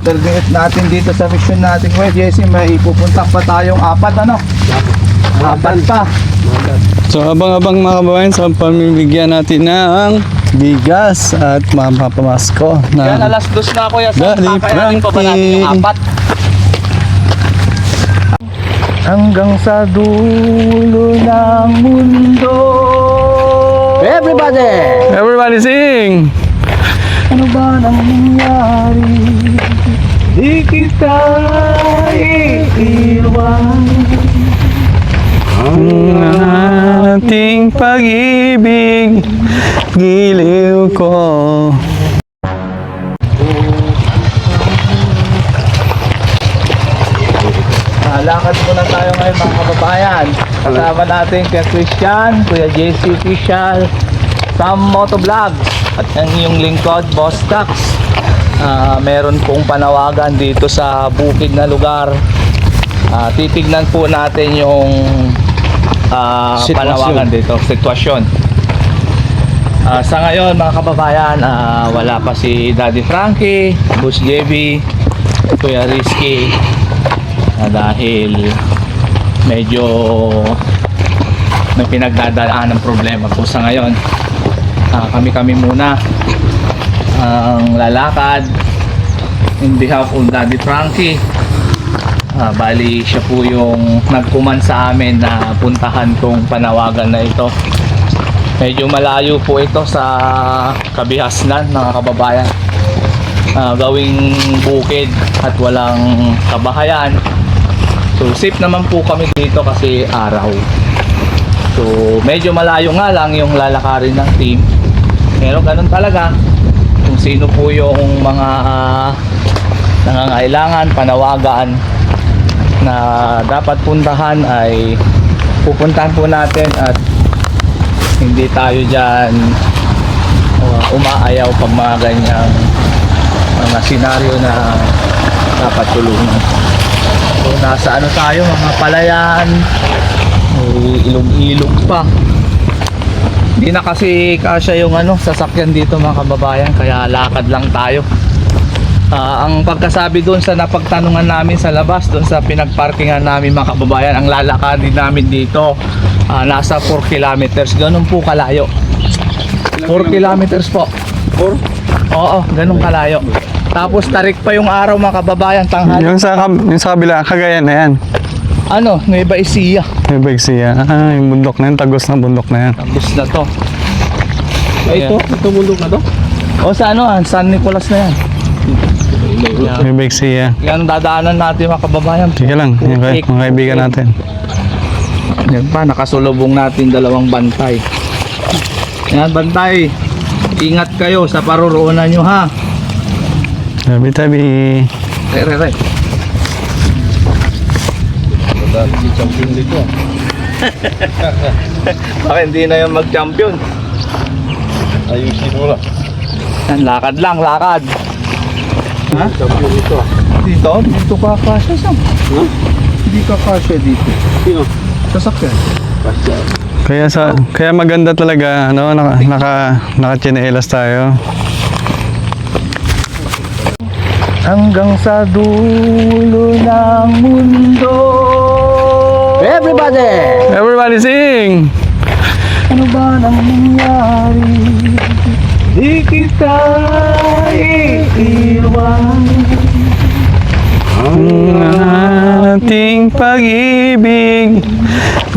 Target natin dito sa mission natin, Kuya Jesse, may ipupunta pa tayong apat, ano? Apat pa. So abang-abang mga kababayan sa pamimigyan natin ng bigas at mapapamasko Yan, na alas dos na, Kuya. Sa Dali, kakayanin pa ba natin yung Frankie. apat? Hanggang sa dulo ng mundo. Everybody! Everybody sing! Ano ba nang nangyari? Di kita iiwan. Ang ating pag-ibig, giliw ko. Lakad muna tayo ngayon mga kababayan. Kasama natin kay Christian, Kuya JC Official, Sam Motovlog, at ang iyong lingkod, Boss Tax. Ah, meron pong panawagan dito sa bukid na lugar. Ah, titignan po natin yung Sitwasyon. panawagan dito, sitwasyon. Ah, sa ngayon mga kababayan, ah, wala pa si Daddy Frankie, Boss JB, Kuya Rizky, na dahil medyo may pinagdadaan ng problema po sa ngayon Ah, kami-kami muna ang lalakad in behalf of Daddy Frankie Ah, bali siya po yung nagkuman sa amin na puntahan tong panawagan na ito medyo malayo po ito sa kabihasnan mga kababayan Ah, gawing bukid at walang kabahayan So safe naman po kami dito kasi araw. So medyo malayo nga lang yung lalakarin ng team. Pero ganun talaga. Sino po yung mga ah, nangangailangan, panawagan na dapat puntahan ay pupuntahan po natin at hindi tayo dyan uh, umaayaw pag mga ganyang mga senaryo na dapat tulungan. So, nasa ano tayo, mga palayan, ilog-ilog pa. Hindi na kasi kasya yung ano, sasakyan dito mga kababayan, kaya lakad lang tayo. Ah, ang pagkasabi doon sa napagtanungan namin sa labas, doon sa pinagparkingan namin mga kababayan, ang lalakadin namin dito, ah, nasa 4 kilometers, ganun po kalayo. 4 kilometers po. 4? Oo, ganun kalayo. Tapos tarik pa yung araw mga kababayan, tanghali. Yung sa, yung sa kabila, kagayan na yan. Ano, Nueva Ecija. Yung bag siya. Ah, yung bundok na yan, tagos na bundok na yan. Tapos na to. Ay, ito? Ito bundok na to? O sa ano, ah, San Nicolas na yan. Yung bag siya. Yan ang dadaanan natin mga kababayan. Sige lang, yung kay, mga kaibigan natin. Yan pa, nakasulubong natin dalawang bantay. Yan, bantay. Ingat kayo sa paruroonan nyo ha. Tabi-tabi. Re, re, re. Si champion dito. Baka hindi na yung mag-champion. Ayusin mo lang. Yan, lakad lang, lakad. Ha? Champion dito. Dito? Dito ka kasya, Sam. Ha? Hindi ka kasya dito. Sino? Sasakyan. Kasya. Kaya sa kaya maganda talaga ano naka naka naka tayo. Hanggang sa dulo ng mundo. Everybody! Everybody sing. Ano ba nang nangyari? Di kita iiwan. Ang ating pag-ibig,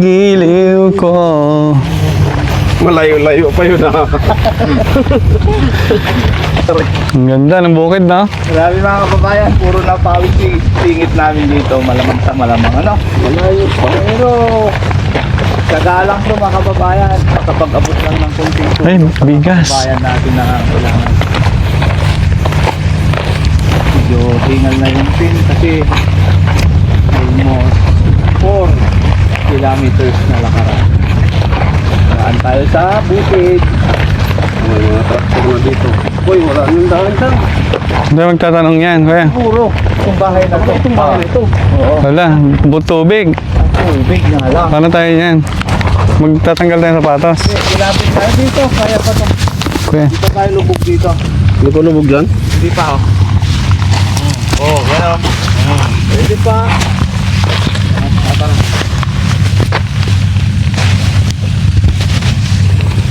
giliw ko. Malayo-layo pa yun ah. Ang ganda ng bukid, no? Grabe mga kababayan, puro na pawis yung singit namin dito, malamang sa malamang ano. Malayo pa. Pero kagalang to mga kababayan, makapag-abot lang ng konting tulong Ay, sa mga bigas. kababayan natin na kailangan. Medyo hingal na yung pin kasi almost 4 kilometers na lakaran. Saan tayo sa bukid. Nang daan dyan. Hindi magtatanong yan, kuya. Puro itong bahay na to. Itong bahay na to. Oo. Wala, butubig. Tubig na lang. Paano tayo yan? Magtatanggal tayo ng sapatos. Ilapit tayo dito. Kaya pa to. Kuya. Dito tayo lubog dito. Lubog-lubog dyan? Hindi pa oh. pa.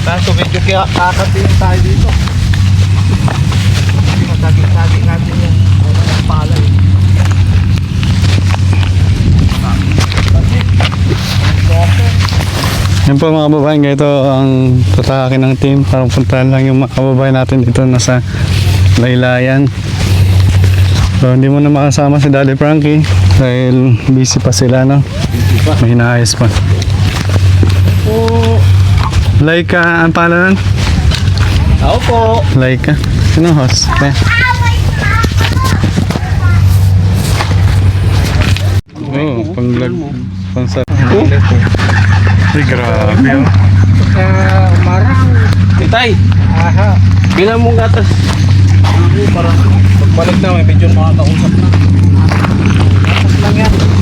Kaso medyo kaya kakatingin tayo dito. Kasi masaging-saging natin yung ano ng palay. Yan po mga kababayan, ito ang tatakin ng team para puntahan lang yung mga kababayan natin dito nasa laylayan. So hindi mo na makasama si Daddy Frankie dahil busy pa sila no. May hinaayos pa. Laika, ang pangalan? Ako po. Laika. Sino host? Eh. Oh, panglag, pangsa. Ay, grabe oh. marang. Itay. Aha. Bilang mong gatas. Parang pagbalik na may medyo makakausap na. Gatas lang.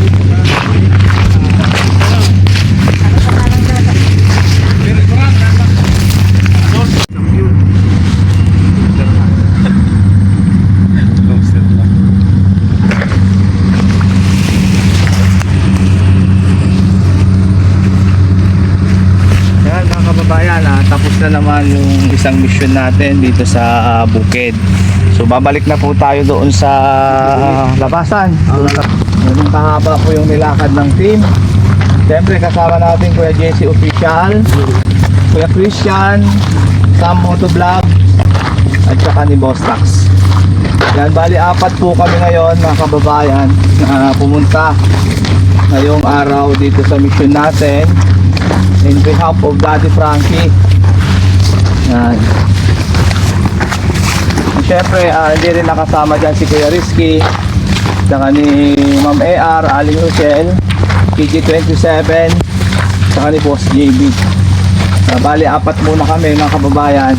Yan mga kababayan, ah, tapos na naman yung isang mission natin dito sa ah, bukid. So babalik na po tayo doon sa ah, labasan. Ganun kahaba po yung nilakad ng team. Siyempre kasama natin Kuya Jesse Official, Kuya Christian, Sam Motovlog, at saka ni Boss Tax. Yan, bali apat po kami ngayon mga kababayan na pumunta ngayong araw dito sa mission natin in behalf of Daddy Frankie. Yan. Siyempre, ah, hindi rin nakasama dyan si Kuya Rizky, saka ni Ma'am AR, Aling Rochelle, PG27, saka ni Boss JB. Ah, bali, apat muna kami mga kababayan.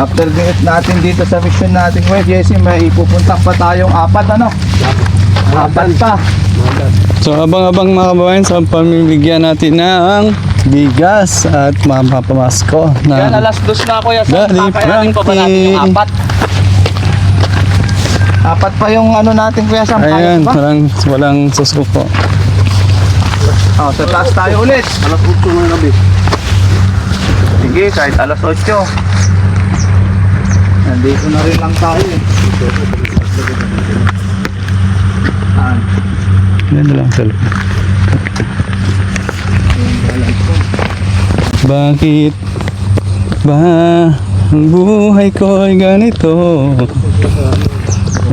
After dinit natin dito sa mission natin, Kuya Jesse, may ipupunta pa tayong apat, ano? Apat pa. So abang-abang mga kababayan sa pamimigyan natin ng bigas at mapapamasko Yan, na alas dos na kuya. Sa Daddy kakayanin pa ba natin yung Frankie. apat? Apat pa yung ano natin kuya sa Ayan, ba? walang, walang susuko. Oh, sa taas tayo ulit. Alas 8 ng gabi. Sige, kahit alas 8. Nandito na rin lang tayo eh. Ah, Yan na lang sa Bakit ba ang buhay ko ay ganito?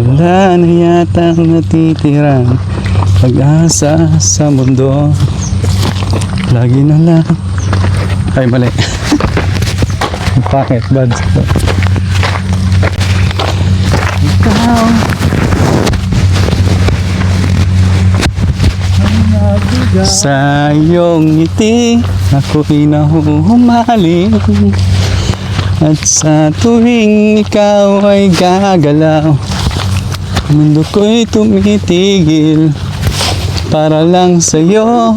Wala na yata natitirang pag-asa sa mundo. Lagi na lang. Ay, mali. Bakit? Bad. Ikaw. Sa iyong ngiti ako'y nahuhumaling At sa tuwing ikaw ay gagalaw Mundo ko'y tumitigil Para lang sa'yo.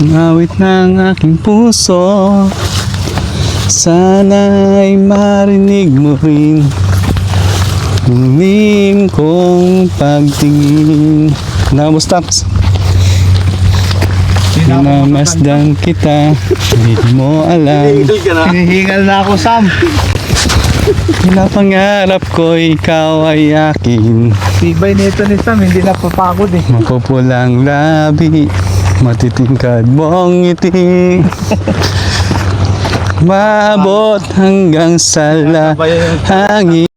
Ngawit ng aking puso Sana'y marinig mo rin. Huling kong pagtingin. Namos taps Pinamasdan kita Hindi mo alam. Hinihingal na ako, Sam. Pinapangarap ko ikaw ay akin Tibay nito ni Sam, hindi napapagod eh. Mapupulang labi Matitingkad mong ngiti Maabot hanggang sa yung lahangin